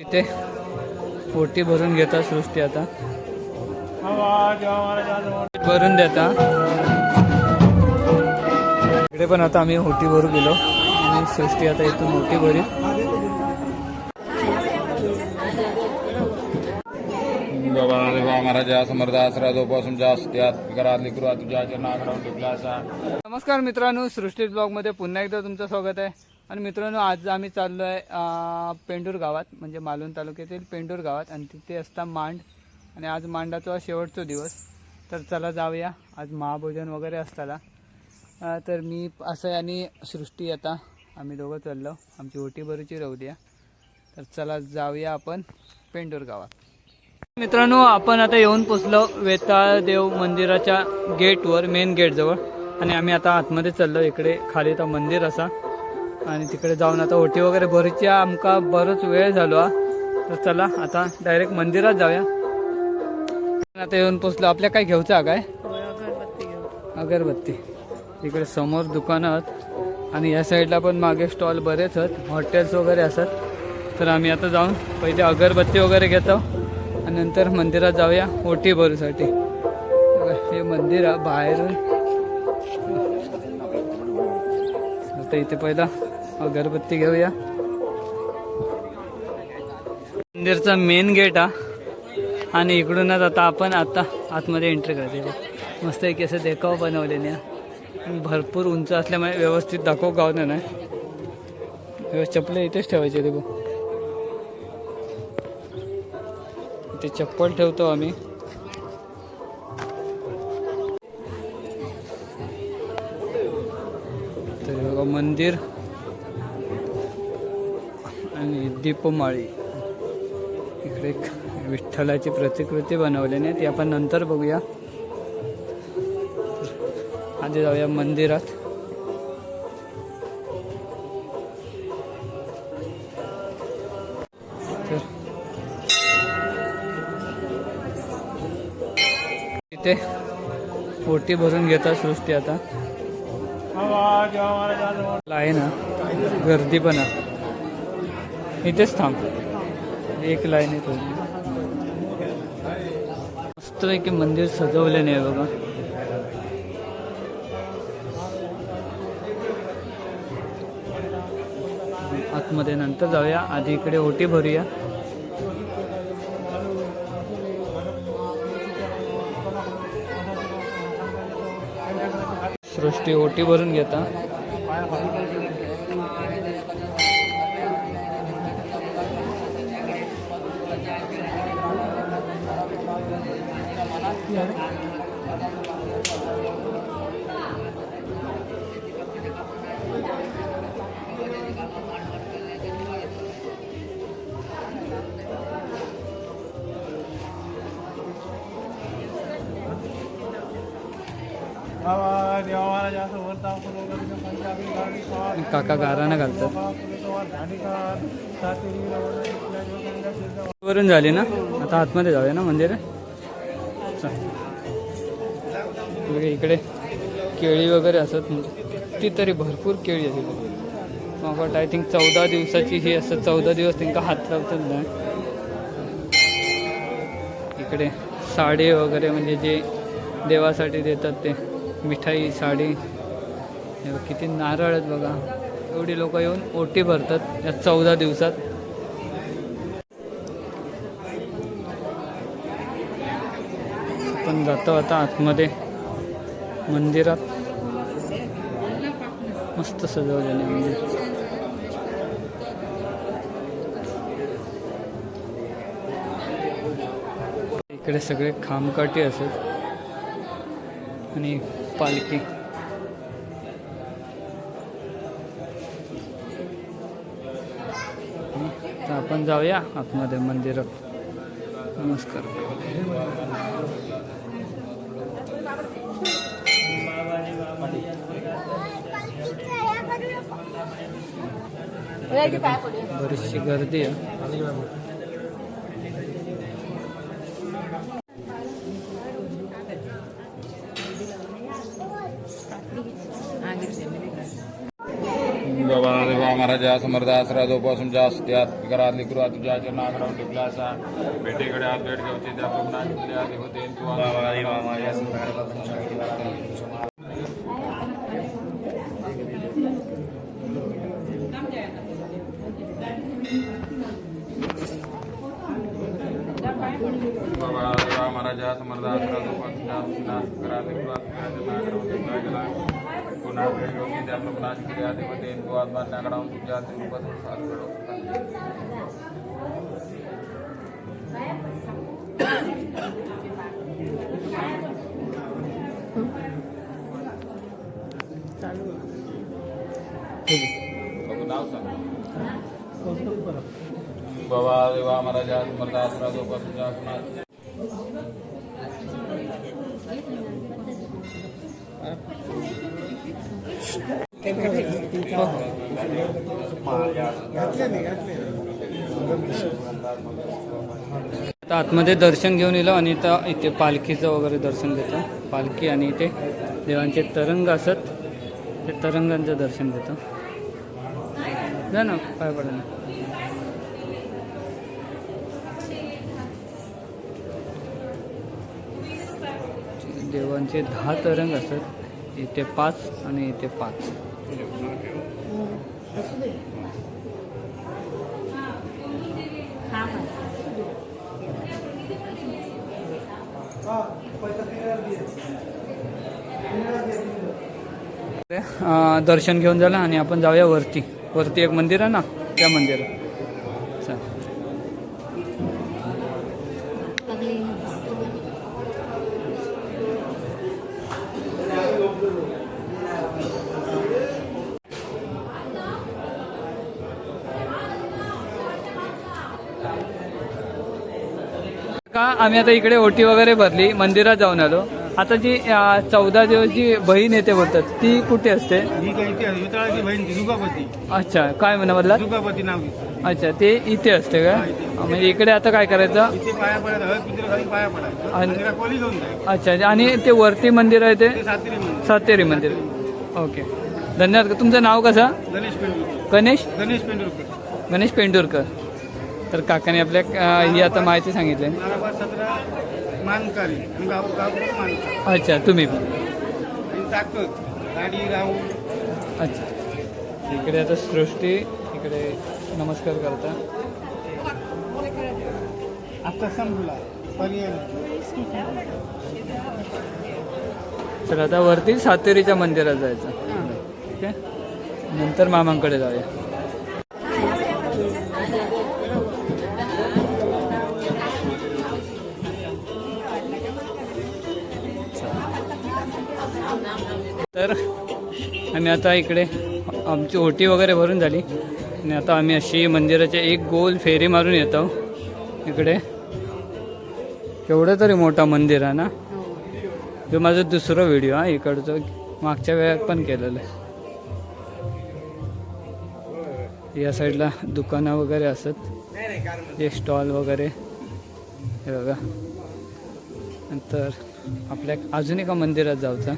इथे पोटी भरून घेता सृष्टी आता. भरून देता. इकडे पण आता आम्ही होटी भरू गेलो. आणि सृष्टी आता इथून मोठी भरी. बाबा महाराजा समर्थ आसरा जोपासून जास्त असा नमस्कार मित्रांनो सृष्टी ब्लॉगमध्ये पुन्हा एकदा तुमचं स्वागत आहे. आणि मित्रांनो आज आम्ही चाललो आहे पेंडूर गावात म्हणजे मालवण तालुक्यातील पेंडूर गावात. आणि तिथे असता मांड. आणि आज मांडाचा शेवटचा दिवस. तर चला जाऊया. आज महाभोजन वगैरे असताना. तर मी असं आहे आणि सृष्टी आता. आम्ही दोघं चाललो. आमची ओटी भरूची राहू द्या. तर चला जाऊया आपण पेंडूर गावात. मित्रांनो आपण आता येऊन पोचलो वेताळदेव मंदिराच्या गेटवर मेन गेटजवळ. आणि आम्ही आता आतमध्ये चाललो. इकडे खाली तर मंदिर असा. आणि तिकडे जाऊन आता ओटी वगैरे भरूची आमका बरंच वेळ झालो हा. तर चला आता डायरेक्ट मंदिरात जाऊया. आता येऊन पोचलो. आपल्या काय घ्यायचं काय? अगरबत्ती इकडे समोर दुकानं आहेत आणि या साईडला पण मागे स्टॉल बरेच आहेत. हॉटेल्स वगैरे असतात. तर आम्ही आता जाऊन पहिले अगरबत्ती वगैरे घेतो. आणि नंतर मंदिरात जाऊया. ओटी भरूसाठी. हे मंदिर आहे बाहेरून. आता इथे पहिला अगरबत्ती घेऊया. मंदिरचा मेन गेट हा. आणि इकडूनच आता आपण आता आतमध्ये एंट्री करते मस्त एक असं देखाव बनवलेले आहे. भरपूर उंच असल्यामुळे व्यवस्थित दाखव गावनं नाही. चपले इथेच ठेवायचे ते बघ. इथे चप्पल ठेवतो आम्ही. तर बघा मंदिर. दीपमाळी. इकडे विठ्ठलाची प्रतिकृती बनवलेली आहे. ती आपण नंतर बघूया. आधी जाऊया मंदिरात. तर इथे पोटी भरून घेतात सृष्टी आता. आहे ना गर्दी पण आहे. इथेच थांब. एक लाईन आहे मस्त मस्त की मंदिर सजवले नाही बघा. आतमध्ये नंतर जाऊया. आधी इकडे ओटी भरूया. सृष्टी ओटी भरून घेता. काका गारानं घालतात. वरून झाली ना? आता आतमध्ये जाऊया ना मंदिर? म्हणजे इकडे केळी वगैरे असत ती तरी भरपूर केळी असते मग वाटतं आय थिंक चौदा दिवसाची ही असं चौदा दिवस त्यांना हात लावतात ना. इकडे साडी वगैरे म्हणजे जे देवासाठी देतात ते. मिठाई साडी. हे बघ, किती नारळ आहेत बघा. एवढी लोक येऊन ओटी भरतात या चौदा दिवसात. आपण जातो आता आतमध्ये. मंदिरात. मस्त सजवलेलं आहे मंदिर. इकडे सगळे खामकाटी असत. आणि पालखी. तर आपण जाऊया आतमध्ये मंदिरात. नमस्कार. बरीचशी गर्दी आहे. बाबा देवा महाराजा समर्थ आसरा जोपासून जास्त त्यात घरात लिकरू तुझ्या नागरावून टिकला असा भेटीकडे हात भेट घेऊचे त्या आधी होते. तू बाबा देवा महाराजा समर्थ आसरा जोपासून जास्त नाश घरात लिकरू तुझ्या नागरावून टिकला गेला साथ भेट घेऊचे त्या प्रभूनाचे आधी होते तू आत्मा नागरावून तुझ्या रूपासून साथ घडव बघू नाव सांग देवा महाराजा आता आतमध्ये दर्शन घेऊन येलो आणि इथं इथे पालखीचं वगैरे दर्शन घेतो. पालखी आणि इथे देवांचे तरंग असत. ते तरंगांचं दर्शन घेतो. जा ना पाय पडा देवांचे दहा तरंग असत इथे पाच आणि इथे पाच. दर्शन घेऊन झालं आणि आपण जाऊया वरती. वरती एक मंदिर आहे ना? त्या मंदिरात. चल. का आम्ही आता इकडे ओटी वगैरे भरली मंदिरात जाऊन आलो. आता जी चौदा दिवस जी बहीण येते बोलतात ती कुठे असते? अच्छा काय म्हणा तिचं. अच्छा ते इथे असते का? म्हणजे इकडे आता काय करायचं? अच्छा आणि ते वरती मंदिर आहे ते? सातेरी मंदिर. ओके. धन्यवाद. तुमचं नाव कसं? गणेश गणेश? गणेश पेंडुरकर. गणेश पेंडुरकर. तर काकाने आपल्या ही आता माहिती सांगितली. नागाबाद सतरा मानकारी. आणि गाव गाव मानकारी. अच्छा तुम्ही पण. गाडी राहून अच्छा. इकडे आता सृष्टी इकडे नमस्कार करता. आता संपला पर्याय आता वरती सातेरीच्या मंदिरात जायचं. ठीक आहे नंतर मामांकडे जाऊया. आम्ही आता इकडे आमची ओटी वगैरे भरून झाली. आणि आता आम्ही अशी मंदिराच्या एक गोल फेरी मारून येतो इकडे. केवढं तरी मोठा मंदिर आहे ना? जो माझा दुसरा व्हिडिओ हा इकडचं. मागच्या वेळात पण केलेलं आहे. या साईडला दुकानं वगैरे असत. जे स्टॉल वगैरे. हे बघा. नंतर आपल्या अजून एका मंदिरात जाऊचा.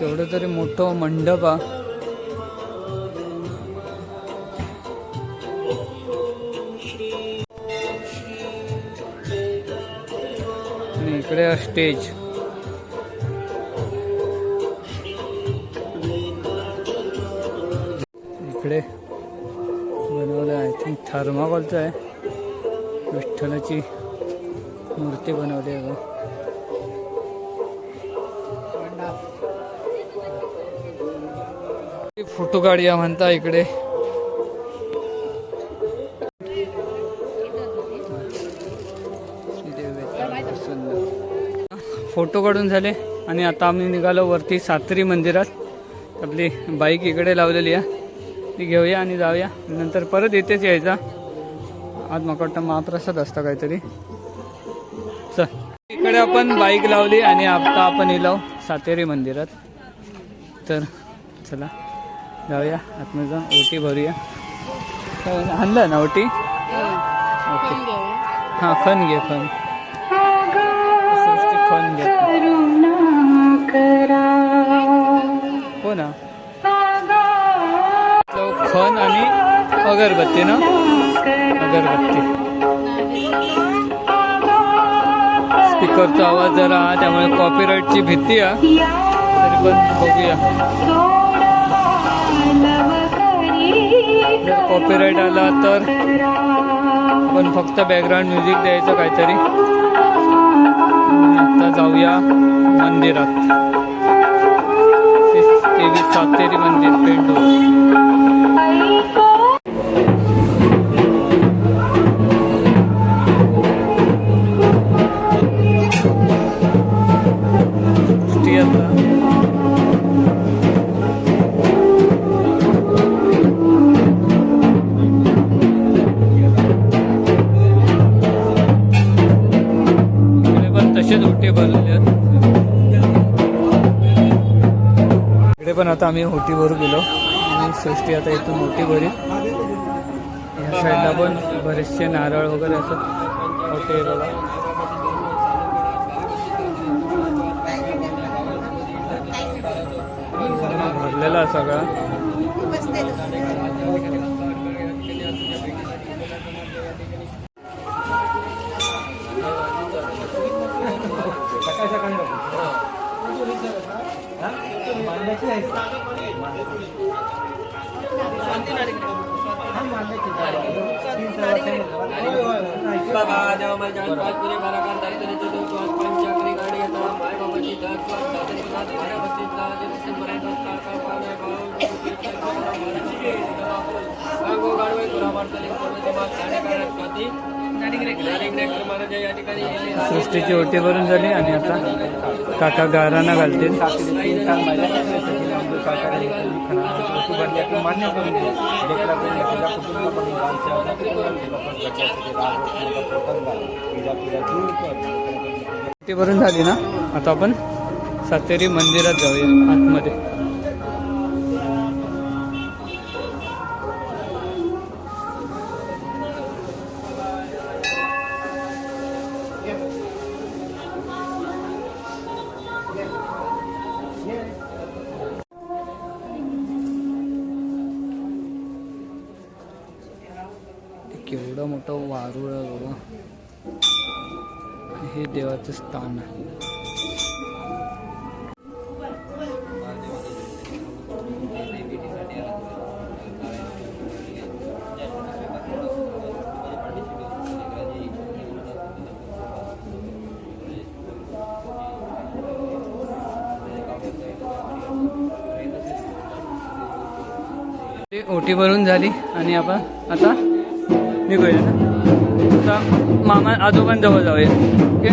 केवढं तरी मोठं मंडप हा. आणि इकडे हा स्टेज. इकडे बनवलं आय थिंक थर्माकॉलचं आहे. विठ्ठलाची मूर्ती बनवली आहे फोटो काढूया म्हणता इकडे. फोटो काढून झाले आणि आता आम्ही निघालो वरती सात्री मंदिरात. आपली बाईक इकडे लावलेली आहे. ती घेऊया आणि जाऊया. नंतर परत येतेच यायचा. आज मला वाटतं महाप्रसाद असता काहीतरी. चल. इकडे आपण बाईक लावली आणि आता आपण इलाव सातेरी मंदिरात. तर चला. जाऊया. आतमध्ये जाऊन ओटी भरूया? आणलं ना ओटी? ओके. हां खण घे सृष्टी खण घे. हो ना. खण आणि अगरबत्ती ना? अगरबत्ती. स्पीकरचा आवाज जरा त्यामुळे कॉपीराईटची भीती आहे. तरी पण बघूया. जर कॉपीराईट आला तर आपण फक्त बॅकग्राऊंड म्युझिक द्यायचं काहीतरी. आता जाऊया मंदिरात. देवी सातेरी मंदिर पेंडू इकडे पण आता आम्ही ओटी भरू गेलो. आणि सृष्टी आता इथून ओटी भरी या साईडला पण बरेचसे नारळ वगैरे असं ओटे बघा. भरलेला सगळा. सृष्टीची ओटी भरून झाली आणि आता काका गाराना घालतील. भरून झाली ना? आता आपण सातेरी मंदिरात जाऊया आतमध्ये. ओटी भरून झाली आणि आपण आता निघूया. ना आता मामा आजोबांजवळ जाऊया. ओके?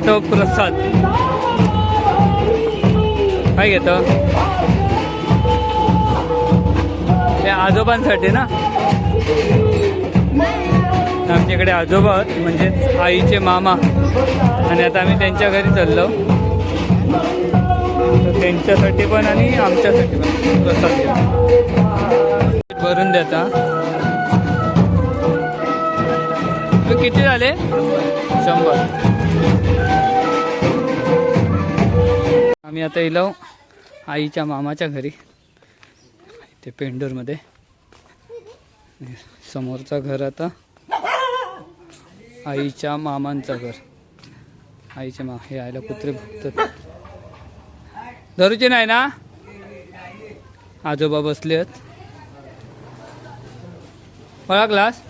घेतो प्रसाद. काय घेतो? ते आजोबांसाठी ना? आमच्याकडे आजोबा आहेत, म्हणजे आईचे मामा. आणि आता आम्ही त्यांच्या घरी चाललो. त्यांच्यासाठी पण आणि आमच्यासाठी पण प्रसाद भरून देता. किती झाले? शंभर. आम्ही आता येलो आईच्या मामाच्या घरी. ते पेंडूरमध्ये. समोरचं घर आता आईच्या मामांचं घर. आईच्या मा हे आईला कुत्रे भुकतात धरूचे नाही ना? आजोबा बसले आहेत ओळखलास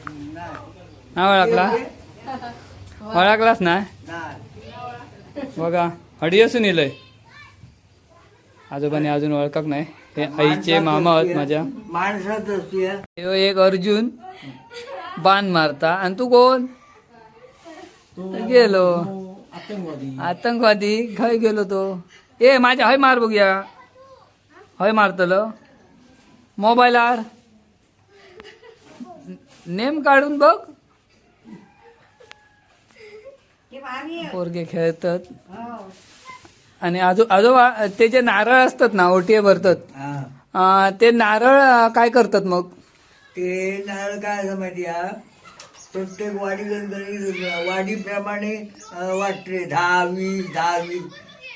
ना ओळखला ओळखलास ना बघा हडी असून येलय आजोबाने अजून ओळखक नाही. हे आईचे मामा आहेत माझ्या. माणसात ह्यो एक अर्जुन. बाण मारता. आणि तू कोण? गेलो. आतंकवादी. खय गेलो तो? ए माझ्या हय मार बघूया. हय मारतलो. मोबायलार नेम काढून बघ. पोरगे खेळतात. आणि आजो आजोबा ते जे नारळ असतात ना ओटीए भरतात अं, ते नारळ अं, काय करतात मग? ते नारळ काय असं माहिती आहे प्रत्येक वाडी गणगणी वाडीप्रमाणे अं, वाटते. दहा वीस दहा वीस.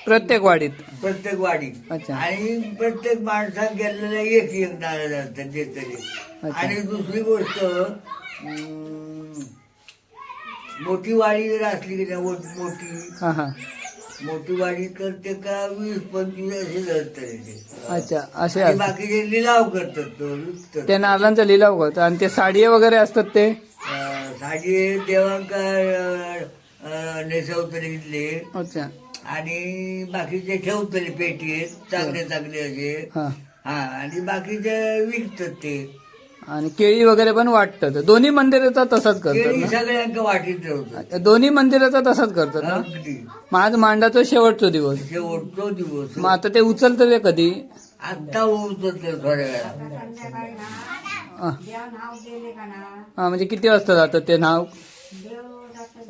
प्रत्येक वाडीत? प्रत्येक वाडी. अच्छा. आणि प्रत्येक माणसात घेतलेला एक एक नारळ असतात ते तरी. अच्छा. आणि दुसरी गोष्ट अं, मोठी वाडी जर असली की नाही मोठी हा हा. मोठी वाडी तर ते का वीस पंचवीस असे धरतात अच्छा असे आणि असतात. बाकीचे लिलाव करतात तो विकतात. ते नारळांचा लिलाव करतात. आणि ते साडी वगैरे असतात ते? अं, साडी देवांका नेसवतले इथले. अच्छा. आणि बाकीचे ठेवतले पेटीत चांगले चांगले असे. हा. हा आणि बाकीचे विकतात ते. आणि केळी वगैरे पण वाटतात दोन्ही मंदिराचा तसाच करतात केळी ना? सगळ्यांका वाटीत दोन्ही मंदिराचा तसाच करतात ना? अगदी. मग आज मांडाचा शेवटचा दिवस. शेवटतो दिवस. मग आता ते उचलतं ते कधी? आत्ता उचलत थोड्या वेळा हा. हा म्हणजे किती वाजता जातात ते नाव?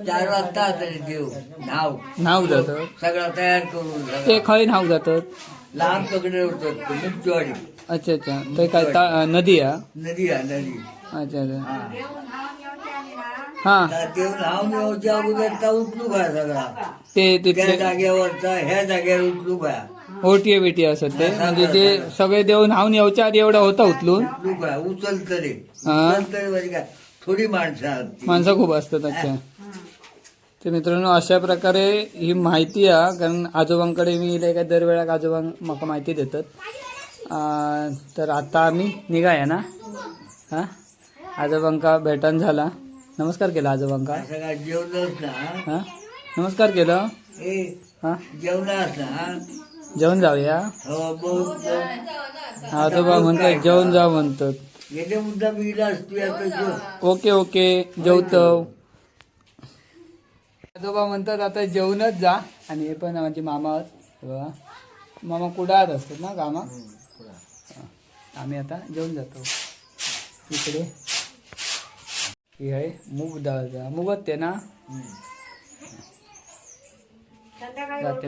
चार वाजता आता देव. नाव. नाव जातं. सगळा तयार करून ते सगळा. खय नाव जातात लहान पकडे होतात मुक्तवाडी अच्छा अच्छा. ते काय ता- नदी आहे? नदी आहे नदी. अच्छा अच्छा. हा. हा. उचलू सगळा ते त्या तिथले जागेवरचा ह्या जागेवर उचलू काय ओटीए बिटी असत ते. म्हणजे ते सगळे देऊन हावून यावच्या आधी एवढा होता उचलून उचलू काय उचलतले हा. उचलतले म्हणजे काय? थोडी माणसं आहेत ती. माणसं खूप असतात अच्छा. ते मित्रांनो अशा प्रकारे ही माहिती आहे कारण आजोबांकडे मी इले काय दरवेळा आजोबा माहिती देतात. तर आता आम्ही निघाया ना? हा? आजोबांका भेटण झाला. नमस्कार केला आजोबांका. हा? नमस्कार केलं. हा? जेवण जाऊया. हो आजोबा म्हणतात जेवण जाऊ म्हणतात. जो ओके ओके जेवतो आजोबा म्हणतात आता जेवणच जा. आणि हे पण माझे मामा मामा कुडाळात असतात ना कामात आम्ही आता जेवण जातो. इकडे ही आहे मूग डाळ जा मुगत ते ना जाते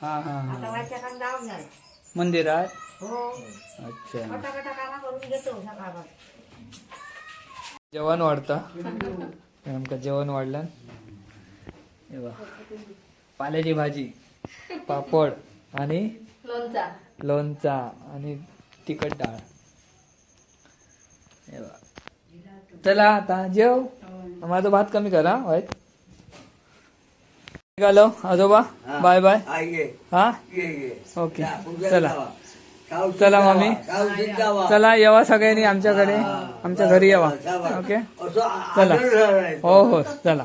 हा हा हा. मंदिरात? अच्छा. जेवण वाढता. आमका जेवण वाढलं. हे बघ. पाल्याची भाजी पापड आणि लोणचा आणि तिखट डाळ. चला आता जेव. माझा भात कमी करा वाईट. निघालो आजोबा. Bye bye. हा ओके. चला. चला, जावा, मामी. सावशीत जावा. चला येवा सगळ्यांनी आमच्याकडे. आमच्या घरी यावा. ओके? चला. हो हो. चला.